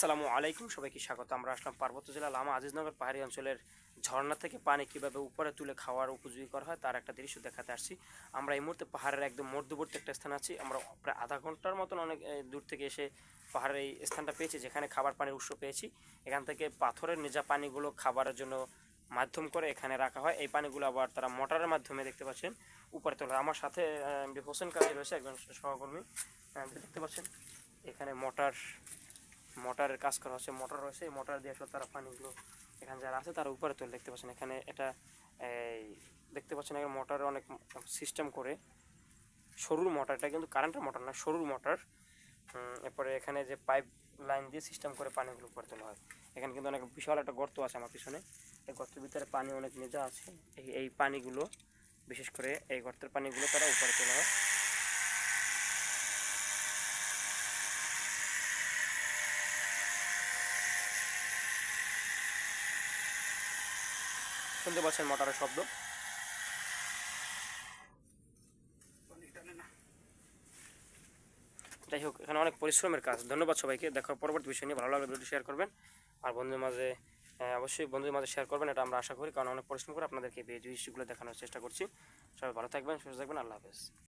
আসসালামু আলাইকুম, সবাইকে স্বাগত। আমরা আসলাম পার্বত্য জেলা লামা আজিজনগর পাহাড়ি অঞ্চলের ঝর্ণা থেকে পানি কীভাবে উপরে তুলে খাওয়ার উপযোগী করা হয় তার একটা দৃশ্য দেখাতে আসছি। আমরা এই মুহূর্তে পাহাড়ের একদম মধ্যবর্তী একটা স্থান আছি। আমরা প্রায় আধা ঘণ্টার মতন অনেক দূর থেকে এসে পাহাড়ের এই স্থানটা পেয়েছি, যেখানে খাবার পানির উৎস পেয়েছি। এখান থেকে পাথরের নিজা পানিগুলো খাবারের জন্য মাধ্যম করে এখানে রাখা হয়। এই পানিগুলো আবার তারা মোটরের মাধ্যমে দেখতে পাচ্ছেন। উপরে তোলা আমার সাথে হোসেন কাজী রয়েছে, একজন সহকর্মী। দেখতে পাচ্ছেন, এখানে মোটর মোটরের কাজ করা হচ্ছে, মোটর রয়েছে, এই মোটর দিয়ে আসলে তারা পানিগুলো এখানে যারা আছে তারা উপরে তুলে, দেখতে পাচ্ছেন এখানে এটা, এই দেখতে পাচ্ছেন এখানে মোটর অনেক সিস্টেম করে, সরুর মোটর, এটা কিন্তু কারেন্টের মোটর না, সরুর মোটর। এরপরে এখানে যে পাইপ লাইন দিয়ে সিস্টেম করে পানিগুলো উপরে তোলা হয়। এখানে কিন্তু অনেক বিশাল একটা গর্ত আছে আমার পিছনে। এই গর্তের ভিতরে পানি অনেক মেজা আছে। এই এই পানিগুলো, বিশেষ করে এই গর্তের পানিগুলো তারা উপরে তোলা হয়। শুনতে পাচ্ছেন মোটরের শব্দ। যাই হোক, এখানে অনেক পরিশ্রমের কাজ। ধন্যবাদ সবাইকে। দেখো পরবর্তী বিষয় নিয়ে ভালো লাগলে ভিডিও শেয়ার করবেন। আর বন্ধুদের মাঝে অবশ্যই বন্ধুদের মাঝে শেয়ার করবেন, এটা আমরা আশা করি। কারণ অনেক পরিশ্রম করে আপনাদেরকে এই জিনিসগুলো দেখানোর চেষ্টা করছি। সবাই ভালো থাকবেন, সুস্থ থাকবেন। আল্লাহ হাফেজ।